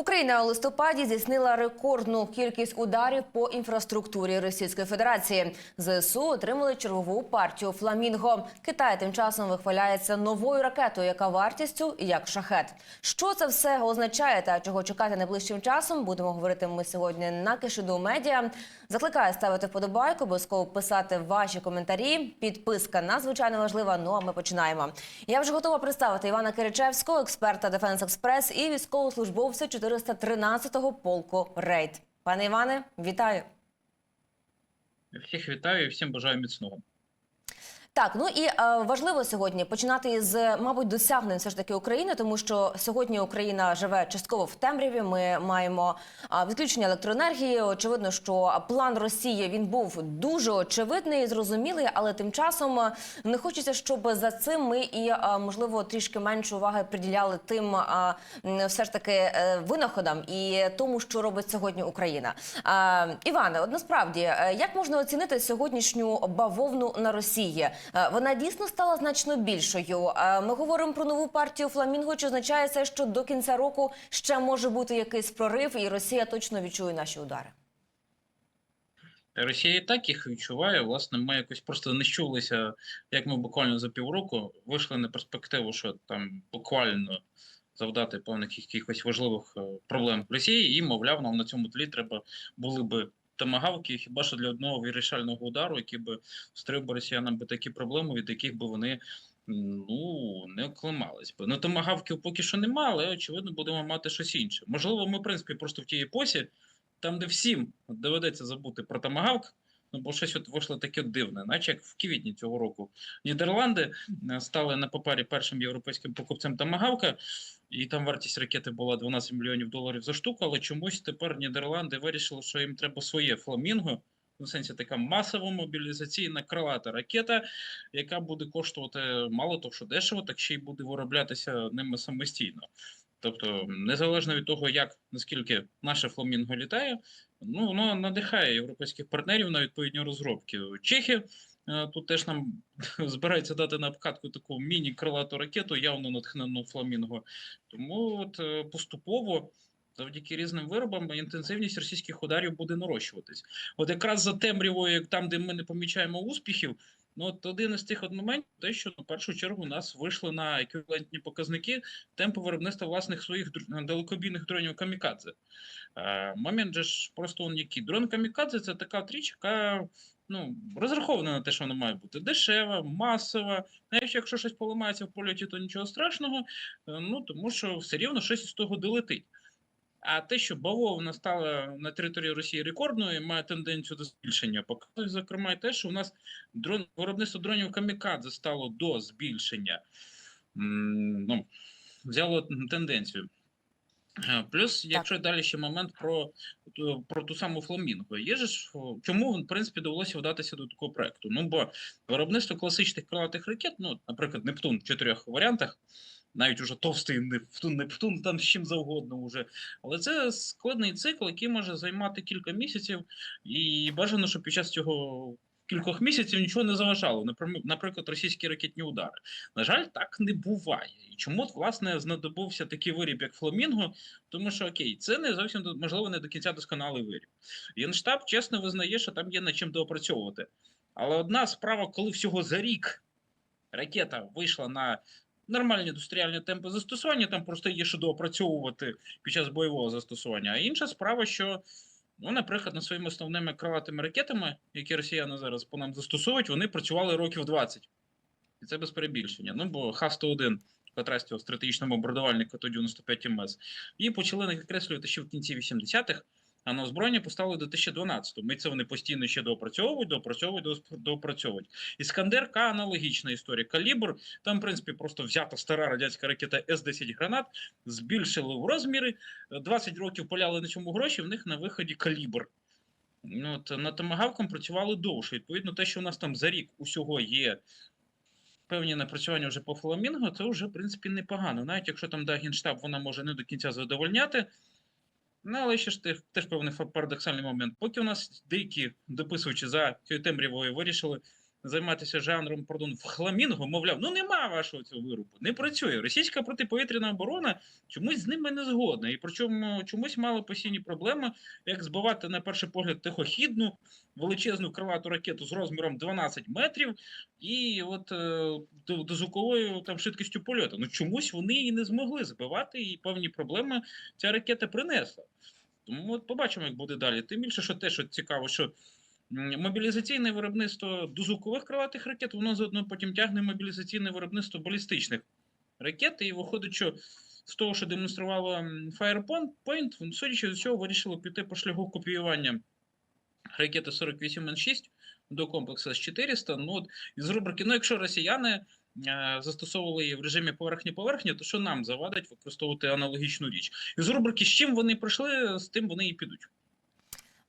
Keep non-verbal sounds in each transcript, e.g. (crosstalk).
Україна у листопаді здійснила рекордну кількість ударів по інфраструктурі Російської Федерації. ЗСУ отримали чергову партію фламінго. Китай тим часом вихваляється новою ракетою, яка вартістю як шахет. Що це все означає та чого чекати найближчим часом? Будемо говорити ми сьогодні на Кишиду Медіа. Закликаю ставити вподобайку, обов'язково писати ваші коментарі. Підписка надзвичайно важлива. Ну а ми починаємо. Я вже готова представити Івана Киричевського, експерта Дефенс Експрес і військовослужбовця 413-го полку Рейд. Пане Іване, вітаю. Всіх вітаю і всім бажаю міцного. Так, ну і е, важливо сьогодні починати з, мабуть, досягнень все ж таки України, тому що сьогодні Україна живе частково в темряві. Ми маємо а, відключення електроенергії. Очевидно, що план Росії він був дуже очевидний, зрозумілий, але тим часом е, не хочеться, щоб за цим ми і е, можливо трішки менше уваги приділяли тим м, все ж таки е, винаходам і тому, що робить сьогодні Україна. А, Іване, от насправді, е, як можна оцінити сьогоднішню бавовну на Росії? Е, Вона дійсно стала значно більшою. Е, Ми говоримо про нову партію Фламінго. Чи означає це, що до кінця року ще може бути якийсь прорив, і Росія точно відчує наші удари? Росія і так їх відчуває. Власне, ми якось просто не щулися, як ми буквально за півроку вийшли на перспективу, що там буквально завдати певних якихось важливих е, проблем Росії, і мовляв, нам на цьому тлі треба були би томагавки, хіба що для одного вирішального удару, який би встрив би росіянам би такі проблеми, від яких би вони. Ну, не окламались би. Ну, томагавків поки що немає, але очевидно будемо мати щось інше. Можливо, ми, в принципі, просто в тій епосі, там, де всім доведеться забути про томагавк, ну бо щось от вийшло таке дивне, наче як в квітні цього року Нідерланди е, стали на папері першим європейським покупцем томагавка, і там вартість ракети була 12 мільйонів доларів за штуку, але чомусь тепер Нідерланди вирішили, що їм треба своє фламінго. В сенсі така масова мобілізаційна крилата ракета, яка буде коштувати мало того, що дешево, так ще й буде вироблятися ними самостійно. Тобто, незалежно від того, як наскільки наше фламінго літає, ну воно надихає європейських партнерів на відповідні розробки. Чехи е, тут теж нам (laughs) збираються дати на обкатку таку міні-крилату ракету, явно натхнену фламінго. Тому от е, поступово. Завдяки різним виробам інтенсивність російських ударів буде нарощуватись. От якраз за темрявою, там, де ми не помічаємо успіхів, ну от один із тих моментів, те, що на першу чергу нас вийшли на еквівалентні показники темпу виробництва власних своїх далекобійних дронів камікадзе. Е, момент же ж просто он який. Дрон камікадзе це така річ, яка ну, розрахована на те, що вона має бути дешева, масова. Навіть якщо щось поламається в польоті, то нічого страшного, е, ну тому що все рівно щось із того долетить. А те, що бавовна стала на території Росії рекордною, має тенденцію до збільшення, показує, зокрема, і те, що у нас дрон, виробництво дронів камікадзе стало до збільшення. Ну, взяло тенденцію. Е, Плюс, якщо далі ще момент про, про ту саму фламінго, є ж чому в принципі довелося вдатися до такого проекту? Ну бо виробництво класичних крилатих ракет, ну, наприклад, Нептун в чотирьох варіантах, навіть уже товстий Нептун, Нептун там з чим завгодно уже. Але це складний цикл, який може займати кілька місяців, і бажано, щоб під час цього кількох місяців нічого не заважало. Наприклад, російські ракетні удари. На жаль, так не буває. І чому власне знадобився такий виріб, як фламінго? Тому що окей, це не зовсім можливо не до кінця досконалий виріб. Генштаб чесно визнає, що там є над чим доопрацьовувати. Але одна справа, коли всього за рік ракета вийшла на нормальні індустріальні темпи застосування, там просто є що доопрацьовувати під час бойового застосування. А інша справа, що, ну, наприклад, над своїми основними крилатими ракетами, які росіяни зараз по нам застосовують, вони працювали років 20. І це без перебільшення. Ну, бо Х-101 контрасті стратегічному бомбардувальнику Т-95 МС, її почали накреслювати ще в кінці 80-х, а на озброєння поставили до 2012-го. І це вони постійно ще доопрацьовують, доопрацьовують, доопрацьовують. Іскандер К аналогічна історія. Калібр, там, в принципі, просто взята стара радянська ракета С-10 гранат, збільшили в розміри, 20 років поляли на цьому гроші, в них на виході калібр. Ну, от, над томагавком працювали довше. Відповідно, те, що у нас там за рік усього є певні напрацювання вже по фламінго, це вже, в принципі, непогано. Навіть якщо там да, генштаб вона може не до кінця задовольняти. Ну, але ще ж теж, певний парадоксальний момент. Поки у нас деякі дописувачі за темрявою вирішили займатися жанром пардон, в хламінго, мовляв, ну нема вашого цього виробу, не працює. Російська протиповітряна оборона чомусь з ними не згодна. І причому чомусь мала постійні проблеми, як збивати на перший погляд тихохідну величезну крилату ракету з розміром 12 метрів і от е, до, до звуковою там швидкістю польоту. Ну чомусь вони її не змогли збивати, і певні проблеми ця ракета принесла. Тому от побачимо, як буде далі. Тим більше, що те, що цікаво, що мобілізаційне виробництво дозвукових крилатих ракет, воно заодно потім тягне мобілізаційне виробництво балістичних ракет, і виходить, що з того, що демонструвало Firepoint, судячи з цього, вирішили піти по шляху копіювання ракети 48Н6 до комплексу С-400. Ну, от, із рубрики, ну, якщо росіяни е, застосовували її в режимі поверхні-поверхні, то що нам завадить використовувати аналогічну річ? Із рубрики, з чим вони прийшли, з тим вони і підуть.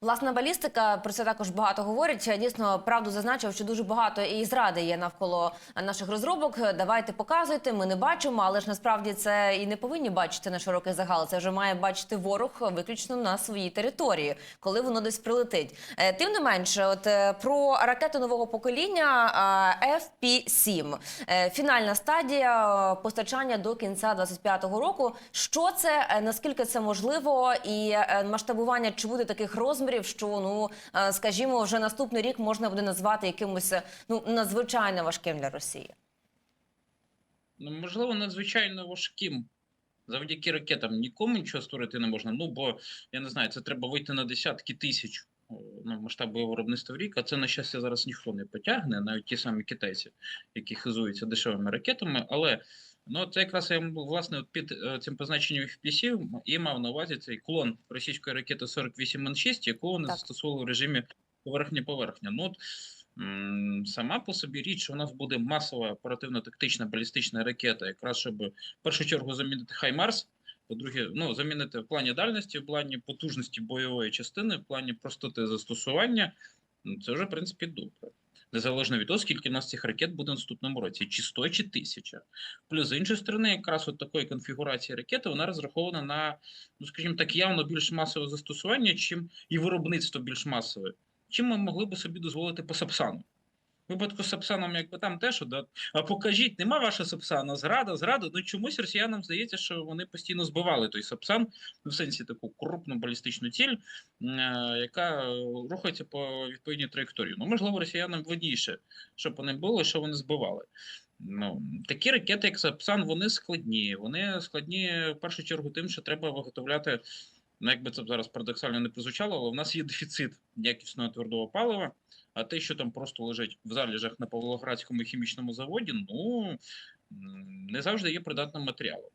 Власна балістика про це також багато говорять. Дійсно, правду зазначив, що дуже багато і зради є навколо наших розробок. Давайте показуйте. Ми не бачимо, але ж насправді це і не повинні бачити на широкий загал. Це вже має бачити ворог виключно на своїй території, коли воно десь прилетить. Е, Тим не менше, от е, про ракету нового покоління а, FP-7. Е, Фінальна стадія постачання до кінця 25-го року. Що це? Наскільки це можливо? І масштабування чи буде таких розмірів, що ну е, скажімо, вже наступний рік можна буде назвати якимось е, ну надзвичайно важким для Росії. Ну, можливо, надзвичайно важким. Завдяки ракетам нікому нічого створити не можна. Ну, бо я не знаю, це треба вийти на десятки тисяч о, ну, масштабу виробництва в рік, а це, на щастя, зараз ніхто не потягне, навіть ті самі китайці, які хизуються дешевими ракетами. Але ну, це якраз я власне під е, цим позначенням FPC і мав на увазі цей клон російської ракети 48Н6, яку вони Так. застосовували в режимі поверхня-поверхня. Ну, от, сама по собі річ, що у нас буде масова оперативно-тактична балістична ракета, якраз щоб в першу чергу замінити Хаймарс. По-друге, ну замінити в плані дальності, в плані потужності бойової частини, в плані простоти застосування. Ну, це вже в принципі добре. Незалежно від того, скільки в нас цих ракет буде в наступному році, чи 100, чи 1000. Плюс з іншої сторони, якраз от такої конфігурації ракети вона розрахована на, ну скажімо так, явно більш масове застосування, чим і виробництво більш масове, чим ми могли би собі дозволити по Сапсану. Випадку з Сапсаном, якби там теж, да, а покажіть, нема вашого Сапсана, зрада, зрада. Ну чомусь росіянам здається, що вони постійно збивали той Сапсан, ну, в сенсі таку крупну балістичну ціль, е, яка е, рухається по відповідній траєкторії. Ну, можливо, росіянам видніше, щоб вони були, що вони збивали. Ну, такі ракети, як Сапсан, вони складні. Вони складні в першу чергу тим, що треба виготовляти. Ну, якби це зараз парадоксально не прозвучало, але в нас є дефіцит якісного твердого палива. А те, що там просто лежить в заліжах на Павлоградському хімічному заводі, ну не завжди є придатним матеріалом.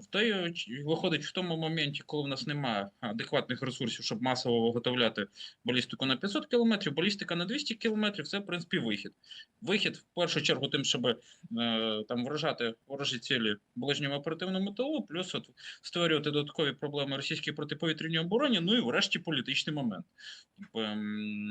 В той виходить в тому моменті, коли в нас немає адекватних ресурсів, щоб масово виготовляти балістику на 500 км, балістика на 200 км – це в принципі вихід. Вихід в першу чергу тим, щоб е, там вражати ворожі цілі ближньому оперативному ТО, плюс от створювати додаткові проблеми російській протиповітряній обороні, ну і врешті політичний момент.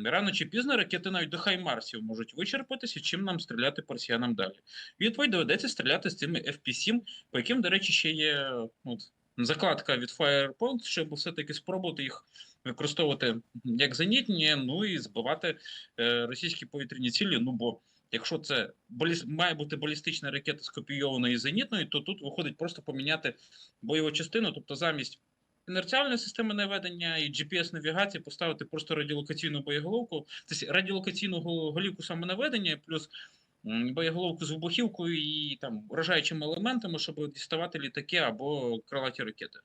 Рано чи пізно ракети навіть до Хаймарсів можуть вичерпатися, чим нам стріляти по росіянам далі. Відповідь доведеться стріляти з цими FP-7, по яким, до речі, ще є от, закладка від Firepoint, щоб все-таки спробувати їх використовувати як зенітні, ну і збивати е, російські повітряні цілі. Ну бо якщо це баліс... має бути балістична ракета скопійованої і зенітною, то тут виходить просто поміняти бойову частину, тобто замість інерціальної системи наведення і GPS-навігації поставити просто радіолокаційну боєголовку, тобто радіолокаційну гол- голівку самонаведення, плюс боєголовку з вибухівкою і там вражаючими елементами, щоб діставати літаки або крилаті ракети.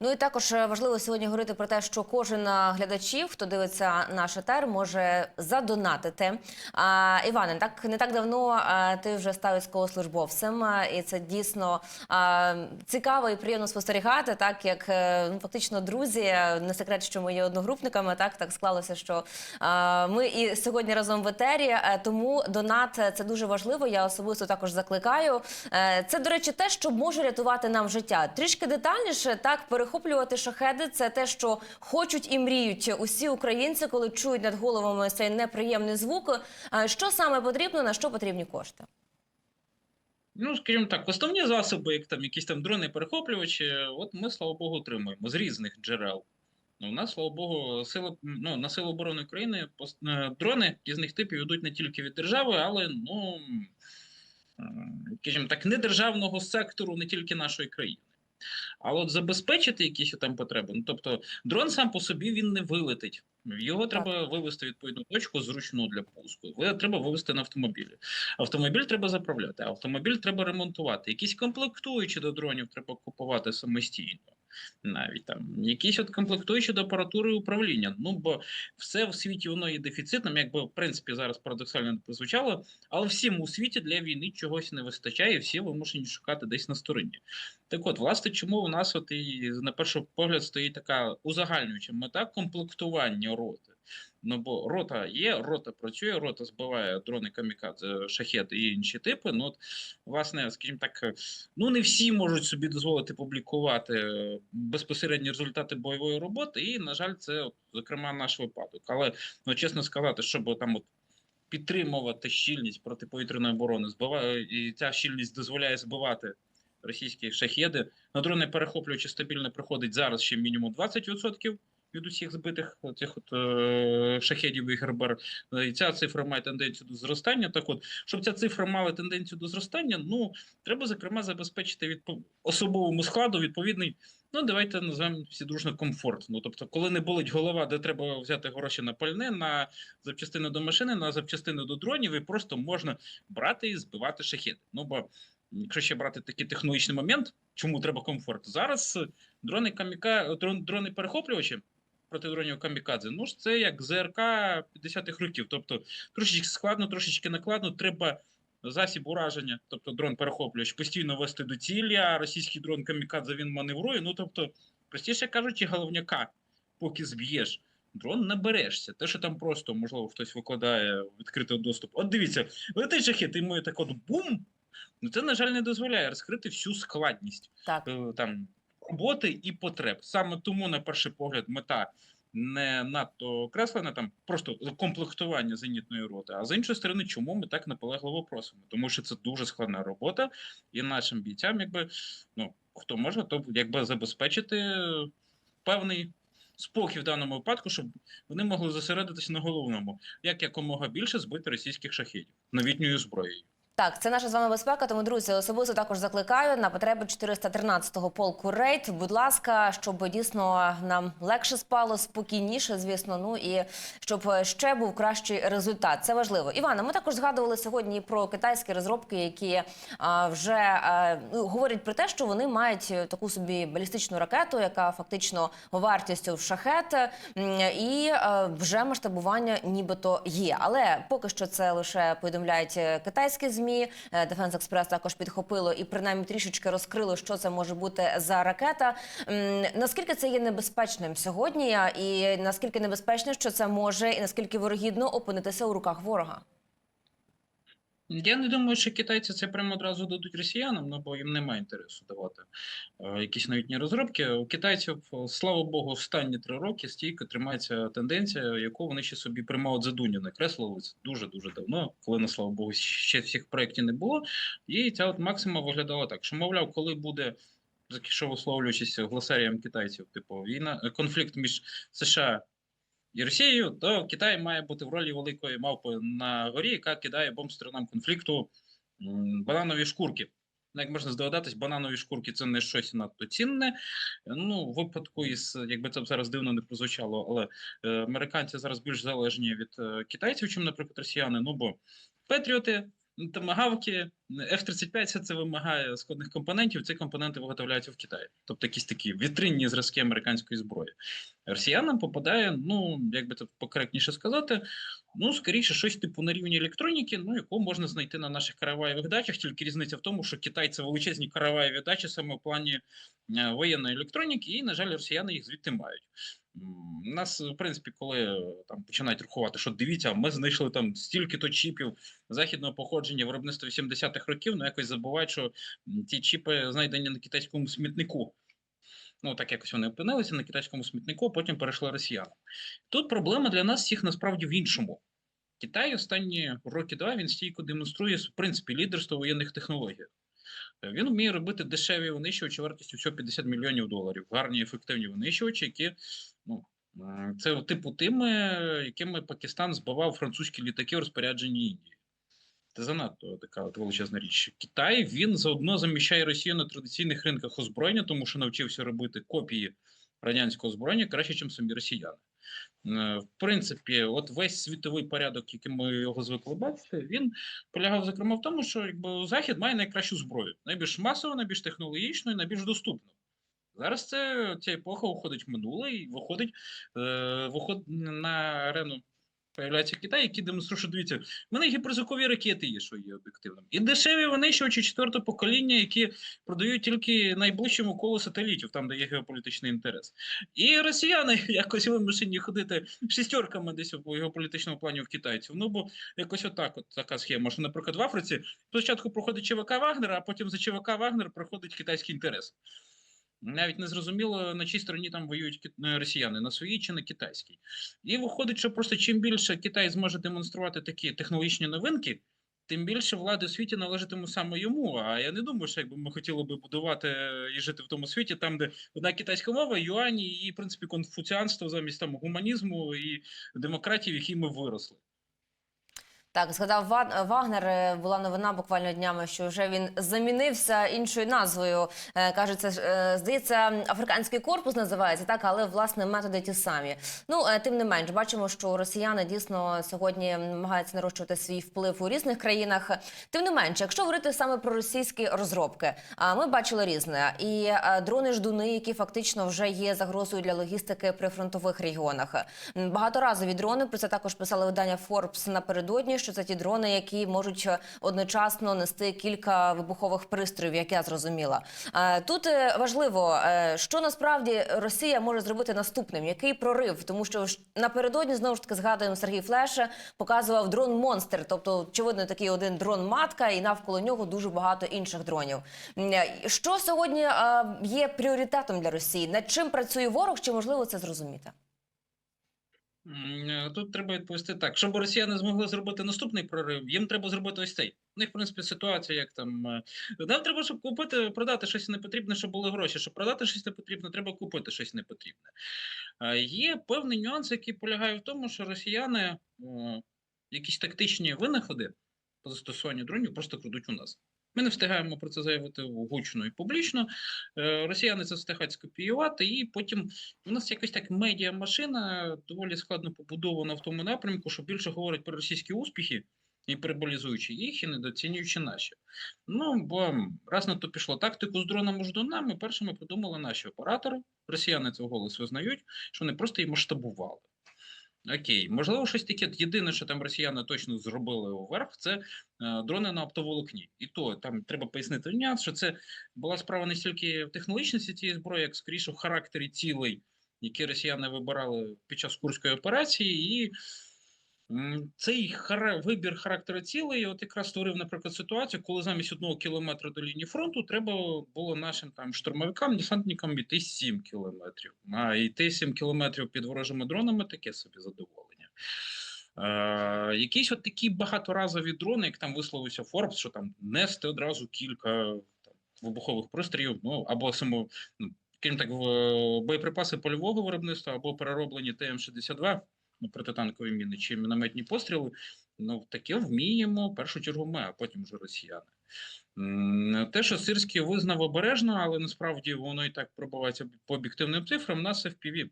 Ну і також е, важливо сьогодні говорити про те, що кожен е, глядачів, хто дивиться наш етер, може задонатити. А, Іване, так не так давно а, ти вже став військовослужбовцем, і це дійсно а, цікаво і приємно спостерігати, так як е, ну, фактично друзі, е, не секрет, що ми є одногрупниками. Так так склалося, що а, ми і сьогодні разом в етері. е, Тому донат е, це дуже важливо. Я особисто також закликаю. Е, Це, до речі, те, що може рятувати нам життя. Трішки детальніше так перехоплювати шахеди. Це те, що хочуть і мріють усі українці, коли чують над головами цей неприємний звук. Е, Що саме потрібно, на що потрібні кошти? Ну, скажімо так, основні засоби, як там якісь там дрони перехоплювачі, от ми, слава Богу, отримуємо з різних джерел. Ну, у нас, слава Богу, сили, ну, на Сили оборони України е, дрони різних типів йдуть не тільки від держави, але ну, е, скажімо так, не державного сектору, не тільки нашої країни. А от забезпечити якісь там потреби, ну тобто дрон сам по собі він не вилетить. Його треба вивести в відповідну точку зручну для пуску. Ви- Треба вивести на автомобілі. Автомобіль треба заправляти, автомобіль треба ремонтувати. Якісь комплектуючі до дронів треба купувати самостійно. Навіть там якісь от комплектуючі до апаратури управління. Ну бо все в світі воно є дефіцитним, якби в принципі зараз парадоксально не прозвучало, але всім у світі для війни чогось не вистачає, і всі вимушені шукати десь на стороні. Так от, власне, чому у нас от і на перший погляд стоїть така узагальнююча мета комплектування роти. Ну бо рота є, рота працює, рота збиває дрони камікадзе, шахеди і інші типи. Ну от, власне, скажімо так, е, ну не всі можуть собі дозволити публікувати е, безпосередні результати бойової роботи, і, на жаль, це от, зокрема наш випадок. Але ну, чесно сказати, щоб там от підтримувати щільність протиповітряної оборони, збиває, і ця щільність дозволяє збивати російські шахеди. На дрони перехоплюючи стабільно приходить зараз ще мінімум 20% від усіх збитих цих от, е, шахедів і гербер. Е, І ця цифра має тенденцію до зростання. Так от, щоб ця цифра мала тенденцію до зростання, ну треба зокрема забезпечити відпо- особовому складу відповідний. Ну, давайте називаємо всі дружно комфорт. Ну, тобто, коли не болить голова, де треба взяти гроші на пальне, на запчастини до машини, на запчастини до дронів, і просто можна брати і збивати шахеди. Ну бо якщо ще брати такий технологічний момент, чому треба комфорт? Зараз е, дрони каміка, дрон, дрони перехоплювачі проти дронів камікадзе. Ну ж це як ЗРК 50-х років. Тобто трошечки складно, трошечки накладно. Треба засіб ураження, тобто дрон перехоплювач, постійно вести до цілі, а російський дрон камікадзе він маневрує. Ну тобто, простіше кажучи, головняка, поки зб'єш. Дрон наберешся. Те, що там просто, можливо, хтось викладає в відкритий доступ. От дивіться, летить шахет, і ми так от бум. Ну це, на жаль, не дозволяє розкрити всю складність Так. е, там роботи і потреб. Саме тому, на перший погляд, мета не надто окреслена, там просто комплектування зенітної роти. А з іншої сторони, чому ми так наполегливо просимо? Тому що це дуже складна робота, і нашим бійцям, якби ну хто може, то якби забезпечити певний. Спокій в даному випадку, щоб вони могли зосередитися на головному, як якомога більше збити російських шахедів новітньою зброєю. Так, це наша з вами безпека. Тому друзі, особисто також закликаю на потреби 413-го полку рейд. Будь ласка, щоб дійсно нам легше спало, спокійніше, звісно. Ну і щоб ще був кращий результат. Це важливо. Івана, ми також згадували сьогодні про китайські розробки, які а, вже а, ну, говорять про те, що вони мають таку собі балістичну ракету, яка фактично вартістю в шахет, і е, вже масштабування нібито є. Але поки що це лише повідомляють китайські змі. Е, Дефенс Експрес також підхопило і принаймні трішечки розкрило, що це може бути за ракета. Наскільки це є небезпечним сьогодні, і наскільки небезпечно, що це може, і наскільки вирогідно опинитися у руках ворога? Я не думаю, що китайці це прямо одразу дадуть росіянам, ну бо їм немає інтересу давати е, якісь новітні розробки. У китайців, е, слава Богу, останні три роки стійко тримається тенденція, яку вони ще собі прямо от задуня накреслили це дуже дуже давно, коли на слава Богу, ще всіх проєктів не було. І ця от максима виглядала так, що мовляв, коли буде. Якщо висловлюючись гласарієм китайців, типу війна, е, конфлікт між США і Росією, то Китай має бути в ролі великої мавпи на горі, яка кидає бомб сторонам конфлікту бананові шкурки. Ну, Як можна здогадатись, бананові шкурки це не щось надто цінне. Ну, в випадку із, якби це зараз дивно не прозвучало, але е, американці зараз більш залежні від е, китайців, чим, наприклад, росіяни. Ну бо Петріоти, томагавки, F-35 все це вимагає складних компонентів. Ці компоненти виготовляються в Китаї. Тобто якісь такі вітринні зразки американської зброї. Росіянам попадає, ну як би це покоректніше сказати, ну скоріше щось типу на рівні електроніки, ну яку можна знайти на наших караваєвих дачах. Тільки різниця в тому, що Китай це величезні караваєві дачі саме в плані е, воєнної електроніки, і на жаль, росіяни їх звідти мають. Нас, в принципі, коли е, там починають рахувати, що дивіться, ми знайшли там стільки-то чіпів західного походження виробництва 80-х років, ну якось забувають, що ті чіпи знайдені на китайському смітнику. Ну, так якось вони опинилися на китайському смітнику, а потім перейшли росіянам. Тут проблема для нас всіх насправді в іншому. Китай останні роки два він стійко демонструє в принципі лідерство в воєнних технологіях. Е, Він вміє робити дешеві винищувачі вартістю всього 50 мільйонів доларів, гарні ефективні винищувачі, які Це типу тими, якими Пакистан збивав французькі літаки в розпорядженні Індії. Це занадто така величезна річ. Китай він заодно заміщає Росію на традиційних ринках озброєння, тому що навчився робити копії радянського озброєння краще, ніж самі росіяни. Е, В принципі, от весь світовий порядок, яким ми його звикли бачити, він полягав зокрема в тому, що якби Захід має найкращу зброю, найбільш масову, найбільш технологічну і найбільш доступну. Зараз це ця епоха уходить в минуле і виходить, е, виходить на арену. Появляється Китай, який демонструє, що дивіться, в мене гіперзвукові ракети є, що є об'єктивним. І дешеві винищувачі четвертого покоління, які продають тільки найближчому колу сателітів, там, де є геополітичний інтерес. І росіяни (laughs) якось вимушені ходити шістерками десь в геополітичному плані в китайців. Ну бо якось отак, от така схема. Що, наприклад, в Африці спочатку проходить ЧВК Вагнер, а потім за ЧВК Вагнер проходить китайський інтерес. Навіть не зрозуміло, на чій стороні там воюють е, росіяни, на своїй чи на китайській. І виходить, що просто чим більше Китай зможе демонструвати такі технологічні новинки, тим більше влади у світі належатиме саме йому. А я не думаю, що якби ми хотіли би будувати е, і жити в тому світі, там, де одна китайська мова, юані і, в принципі, конфуціанство замість там гуманізму і демократії, в якій ми виросли. Так, згадав Ва- Вагнер. е, Була новина буквально днями, що вже він замінився іншою назвою. Е, Каже, це е, здається, африканський корпус називається так, але власне методи ті самі. Ну тим не менш, бачимо, що росіяни дійсно сьогодні намагаються нарощувати свій вплив у різних країнах. Тим не менше, якщо говорити саме про російські розробки, а ми бачили різне і дрони ждуни, які фактично вже є загрозою для логістики при фронтових регіонах. Багаторазові дрони про це також писали видання Forbes напередодні. Що це ті дрони, які можуть е, одночасно нести кілька вибухових пристроїв, як я зрозуміла. Е, Тут е, важливо, що насправді Росія може зробити наступним, який прорив, тому що напередодні знову ж таки згадуємо Сергій Флеше показував дрон монстр, тобто очевидно такий один дрон матка, і навколо нього дуже багато інших дронів. Що сьогодні є пріоритетом для Росії? Над чим працює ворог? Чи можливо це зрозуміти? Е, Тут треба відповісти так: щоб росіяни змогли зробити наступний прорив, їм треба зробити ось цей. У них, в принципі, ситуація, як там. е, Нам треба, щоб купити, продати щось непотрібне, щоб були гроші. Щоб продати щось непотрібне, треба купити щось непотрібне. Е, Є певний нюанс, який полягає в тому, що росіяни е, якісь тактичні винаходи по застосуванню дронів просто крадуть у нас. Ми не встигаємо про це заявити гучно і публічно. Е, Росіяни це встигають скопіювати, і потім у нас якось так медіамашина доволі складно побудована в тому напрямку, що більше говорить про російські успіхи, гіперболізуючи їх і недооцінюючи наші. Ну бо раз на то пішло тактику з дронами ждунами, першими придумали наші оператори. Росіяни це вголос визнають, що вони просто її масштабували. Окей, можливо, щось таке. Єдине, що там росіяни точно зробили уверх, це е, дрони на оптоволокні. І то там треба пояснити нюанс, що це була справа не стільки в технологічності цієї зброї, як скоріше в характері цілей, які росіяни вибирали під час курської операції, і цей вибір характеру цілей от якраз створив, наприклад, ситуацію, коли замість одного кілометра до лінії фронту треба було нашим там штурмовикам, десантникам йти 7 кілометрів. А йти 7 кілометрів під ворожими дронами таке собі задоволення. Е, якісь от такі багаторазові дрони, як там висловився Forbes, що там нести одразу кілька там, вибухових пристроїв, ну або само, ну, крім так, боєприпаси польового виробництва, або перероблені ТМ-62 ну, протитанкові міни чи мінометні постріли. Ну, таке вміємо в першу чергу ми, а потім вже росіяни. Те, що Сирський визнав обережно, але насправді воно і так пробувається по об'єктивним цифрам, нас FPV.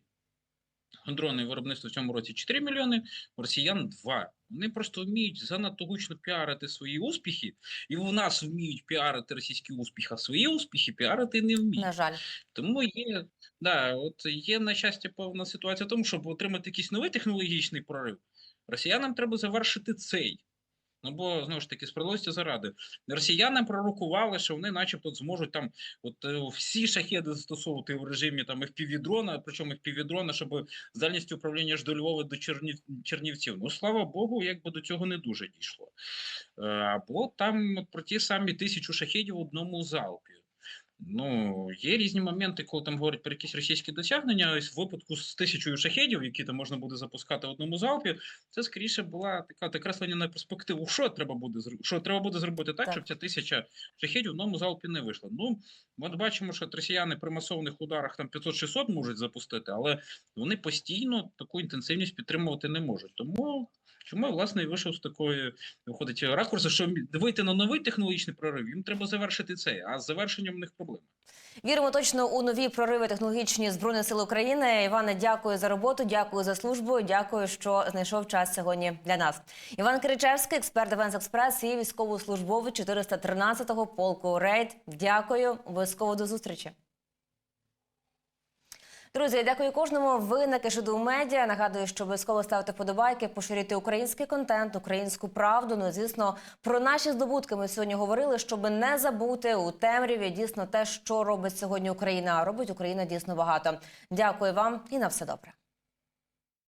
Дрони виробництво в цьому році 4 мільйони, у росіян 2. Вони просто вміють занадто гучно піарити свої успіхи, і в нас вміють піарити російські успіхи, а свої успіхи піарити не вміють. На жаль. Тому є, да, от є на щастя повна ситуація в тому, щоб отримати якийсь новий технологічний прорив, росіянам треба завершити цей. Ну бо знову ж таки справилося заради росіяни пророкували, що вони, начебто, зможуть там от е, всі шахеди застосовувати в режимі там FPV-дрона, причому FPV-дрона, щоб з дальністю управління ж до Львова до Чернів... Чернівців. Ну слава Богу, якби до цього не дуже дійшло. Е, Або там про ті самі тисячу шахедів в одному залпі. Ну, є різні моменти, коли там говорять про якісь російські досягнення. Ось в випадку з тисячою шахедів, які там можна буде запускати в одному залпі, це скоріше була така так на перспективу. Що треба буде що треба буде зробити так, Так. щоб ця тисяча шахедів в одному залпі не вийшла. Ну, ми бачимо, що росіяни при масовних ударах там 500-600 можуть запустити, але вони постійно таку інтенсивність підтримувати не можуть. Тому. Чому власне вийшов з такої виходить ракурсу, що вийти на новий технологічний прорив, їм треба завершити цей, а з завершенням в них проблеми. Віримо точно у нові прориви технологічні збройних сил України. Іване, дякую за роботу, дякую за службу. Дякую, що знайшов час сьогодні для нас. Іван Киричевський, експерт Девенс Експрес і військовослужбовець 413-го полку Рейд. Дякую. Обов'язково до зустрічі. Друзі, я дякую кожному. Ви на кешеду Медіа. Нагадую, що обов'язково ставити вподобайки, поширюйте український контент, українську правду. Ну звісно, про наші здобутки ми сьогодні говорили, щоб не забути у темряві дійсно те, що робить сьогодні Україна. А робить Україна дійсно багато. Дякую вам і на все добре.